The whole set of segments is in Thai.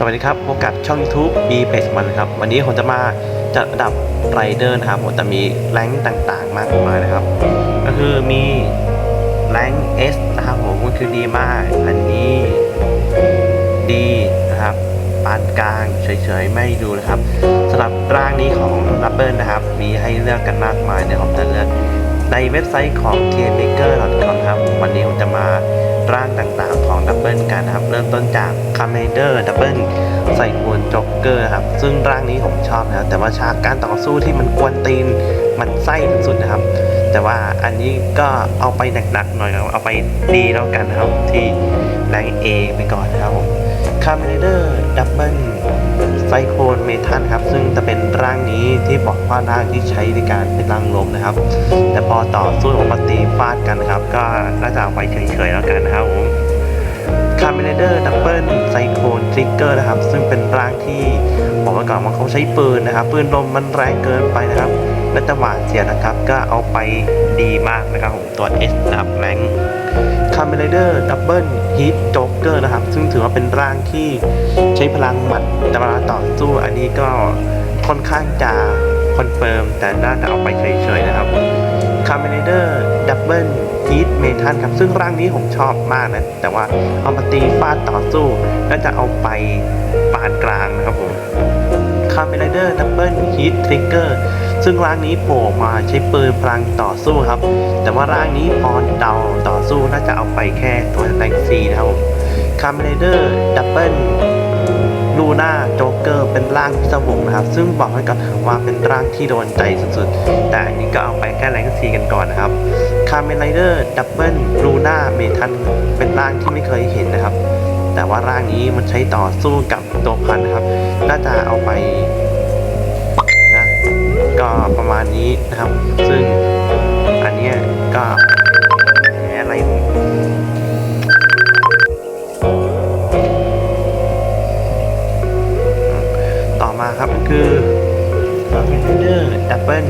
สวัสดีครับพบกับช่อง YouTube B Page มันครับ วันนี้ผมจะมาจัดอันดับไรเดอร์นะครับผมจะมีแรงค์ต่างๆ มากมายนะครับ ก็คือมีแรงค์ S นะครับผมก็คือดีมาก อันนี้ดีนะครับปานกลางเฉยๆ ไม่ดูนะครับสำหรับร่างนี้ของ r u b b e r นะครับ มีให้เลือกกันมากมายเดี๋ยวผมจะเลือก ในเว็บไซต์ของ t m a k e r c o m ครับ วันนี้ผมจะมาร่างต่างๆของดับเบิลกันนะครับ เริ่มต้นจากคาเมเดอร์ดับเบิลใส่ควนจ็อกเกอร์ครับ ซึ่งร่างนี้ผมชอบนะครับแต่ว่าฉากการต่อสู้ที่มันกวนตีนมันไส้สุดๆนะครับ แต่ว่าอันนี้ก็เอาไปหนักๆหน่อยครับเอาไปดีแล้วกันนะครับที่แรงเอไปก่อนนะครับผมคาเมเดอร์ดับเบิล ไซโคลเมทัลครับ ซึ่งจะเป็นร่างนี้ที่บอกว่าร่างที่ใช้ในการเป็นร่างลมนะครับ แต่พอต่อสู้ออกตีฟาดกันนะครับ ก็น่าจะเอาไปเฉยๆแล้วกันนะครับผมคาเมเดอร์ดับเบิลไซโคลทริกเกอร์นะครับ ซึ่งเป็นร่างที่บอกไว้ก่อนว่าเขาใช้ปืนนะครับ ปืนลมมันแรงเกินไปนะครับและจังหวะเสียนะครับ ก็เอาไปดีมากนะครับผมตัว S นะครับแรง คาเมเดอร์ดับเบิลฮีทโจ๊กเกอร์นะครับ ซึ่งถือว่าเป็นร่างที่ใช้พลังหมัดแต่เวลาต่อสู้ อันนี้ก็ค่อนข้างจะคอนเฟิร์ม แต่น่าจะเอาไปเฉยๆนะครับคาเมเดอร์ดับเบิลฮีทเมทัลครับ ซึ่งร่างนี้ผมชอบมากนะ แต่ว่าเอามาตีฟาดต่อสู้น่าจะเอาไปปานกลางนะครับผมาเมนเดอร์ดับเบิลฮีททริกเกอร์ซึ่งร่างนี้โผล่มาใช้ปืนพลังต่อสู้ครับ แต่ว่าร่างนี้พอเดาต่อสู้น่าจะเอาไปแค่ตัวแรงซีนะครับผมคาเมนเดอร์ดับเบิลลูน่าโจ๊กเกอร์เป็นร่างพิศวงนะครับ ซึ่งบอกไว้ก่อว่าเป็นร่างที่โดนใจสุดๆ แต่อันนี้ก็เอาไปแค่แรงซีกันก่อนนะครับคาเมนเดอร์ดับเบิลลูน่าเมทันเป็นร่างที่ไม่เคยเห็นนะครับ แต่ว่าร่างนี้มันใช้ต่อสู้กับตัวพันนะครับ น่าจะเอาไปนะก็ประมาณนี้นะครับ ซึ่งอันเนี้ยก็แหมอะไรต่อมาครับก็คือ f a m i l i a r Double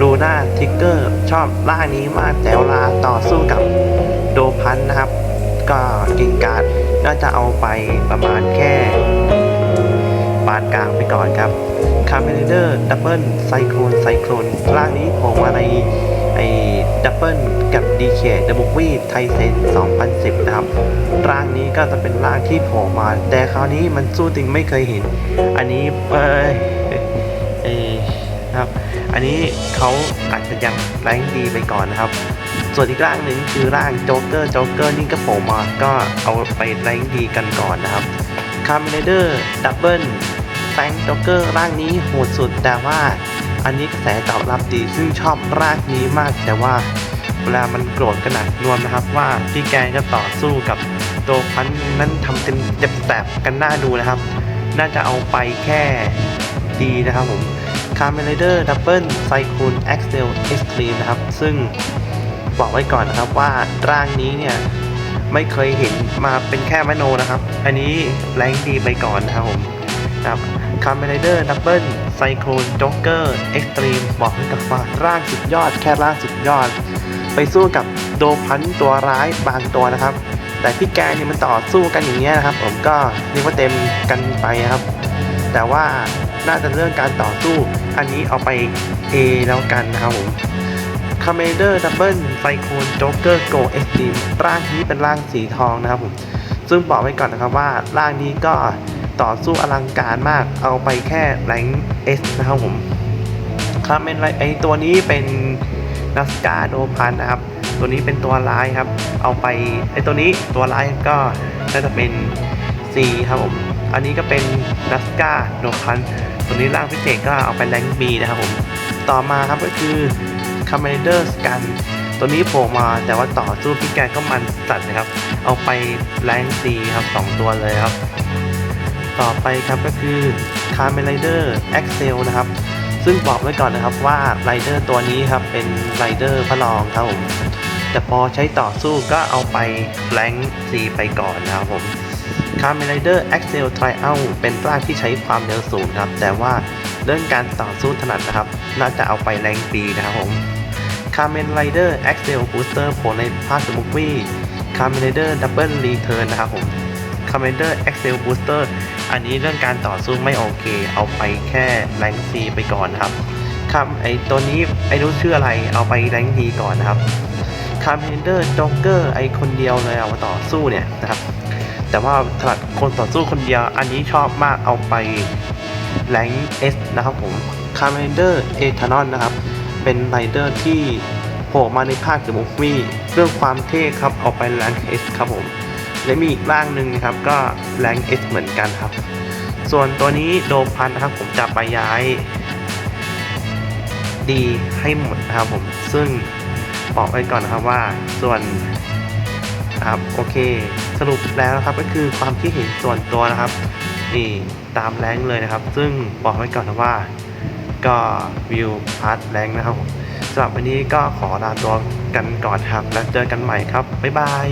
Luna Trigger ชอบล่างนี้มากแต่เวลาต่อสู้กับโดพันนะครับ ก็กิงการน่าจะเอาไปประมาณแค่ปานกลางไปก่อนครับคาร์เมเดอร์ดับเบิลไซโคลนไซโคลนร่างนี้ผมมาในไอ้ดับเบิลกับดีเคเดบุกวีไทเซน 2010 นะครับ ร่างนี้ก็จะเป็นร่างที่ผล่มา แต่คราวนี้มันสู้จริงไม่เคยเห็น อันนี้เออ อันนี้เขาอาจจะยังแรงดีไปก่อนนะครับ ส่วนอีกร่างหนึ่งคือร่างโจ๊กเกอร์โจ๊กเกอร์นี่ก็โผล่มาก็เอาไปแรงดีกันก่อนนะครับคาร์เมเดอร์ดับเบิลแฟงโจ๊กเกอร์ร่างนี้โหดสุดแต่ว่าอันนี้กระแสตอบรับดีซึ่งชอบร่างนี้มากแต่ว่าเวลามันโกรธกระหนักนวมนะครับว่าพี่แกงก็ต่อสู้กับตัวพันนั้นทำเป็นเจ็บแสบกันหน้าดูนะครับ น่าจะเอาไปแค่ดีนะครับผม คาร์เมเดอร์ดับเบิลไซคูลแอ็กเซลเอ็กซ์ตรีมนะครับ ซึ่งบอกไว้ก่อนนะครับว่าร่างนี้เนี่ย ไม่เคยเห็นมาเป็นแค่มโนนะครับ อันนี้แรงดีไปก่อนนะครับผมครับคาร์เมเดอร์ดับเบิลไซโคลจ็อกเกอร์เอ็กซ์ตรีมบอกไว้กับว่าร่างสุดยอดแค่ร่างสุดยอด ไปสู้กับโดพันตัวร้ายบางตัวนะครับ แต่พี่แกเนี่ยมันต่อสู้กันอย่างเงี้ยนะครับ ผมก็เรียกว่าเต็มกันไปนะครับ แต่ว่าน่าจะเรื่องการต่อสู้ อันนี้เอาไป A แล้วกันนะครับผมคาเมเดอร์ดับเบิลไซโคนโจ๊กเกอร์โกเอ็กซ์ตรีมร่างนี้เป็นร่างสีทองนะครับผมซึ่งบอกไว้ก่อนนะครับว่าร่างนี้ก็ต่อสู้อลังการมากเอาไปแค่แรงเอสนะครับผมคาเมนไอตัวนี้เป็นนัสกาโดพันนะครับ ตัวนี้เป็นตัวร้ายครับ เอาไปไอตัวนี้ตัวร้ายก็น่าจะเป็น C ครับผม อันนี้ก็เป็นนัสกาโดพัน ตัวนี้ร่างพิเศษก็เอาไปแรงบีนะครับผมต่อมาครับก็คือคาเมเดอร์สกันตัวนี้โผล่มาแต่ว่าต่อสู้พี่แกก็มันจัดนะครับ เอาไปแรงซีครับสองตัวเลยครับ ต่อไปครับก็คือคาเมไรเดอร์แอ็กเซลนะครับ ซึ่งบอกไว้ก่อนนะครับว่าไรเดอร์ตัวนี้ครับเป็นไรเดอร์พระรองครับผมแต่พอใช้ต่อสู้ก็เอาไปแรงซีไปก่อนนะครับผม คาเมไรเดอร์แอ็กเซลทริอัลเป็นร่างที่ใช้ความเร็วสูงครับ แต่ว่าเรื่องการต่อสู้ถนัดนะครับ น่าจะเอาไปแรงปีนะครับผมคาเมนไรเดอร์แอ็กเซลบูสเตอร์โผล่ในภาคสมุกวีคาเมนไรเดอร์ดับเบิลรีเทิร์นนะครับผม Commander Excel Booster อันนี้เรื่องการต่อสู้ไม่โอเค เอาไปแค่แรงซีไปก่อนครับครับไอตัวนี้ไอรู้ชื่ออะไรเอาไปแรงดีก่อนนะครับ Commander Joker ไอคนเดียวเลยเอามาต่อสู้เนี่ยนะครับ แต่ว่าสำหรับคนต่อสู้คนเดียว อันนี้ชอบมากเอาไปแรงเอสนะครับผม Commander e t h a n o n นะครับ เป็นไรเดอร์ที่โผล่มาในภาคเดอะมูฟวี่เรื่องความเท่ครับเอาไปแรงเอสครับผมและมีอีกร่างหนึ่งนะครับก็แรงเอสเหมือนกันครับ ส่วนตัวนี้โดพันนะครับผมจะไปย้ายดีให้หมดนะครับผมซึ่งบอกไว้ก่อนนะครับว่าส่วน ครับโอเค สรุปแล้วนะครับก็คือความคิดเห็นส่วนตัวนะครับนี่ตามแรงเลยนะครับ ซึ่งบอกไว้ก่อนนะว่าก็วิวพาร์ทแรงนะครับสำหรับวันนี้ก็ขอลาตัวกันก่อนครับ แล้วเจอกันใหม่ครับ บ๊ายบาย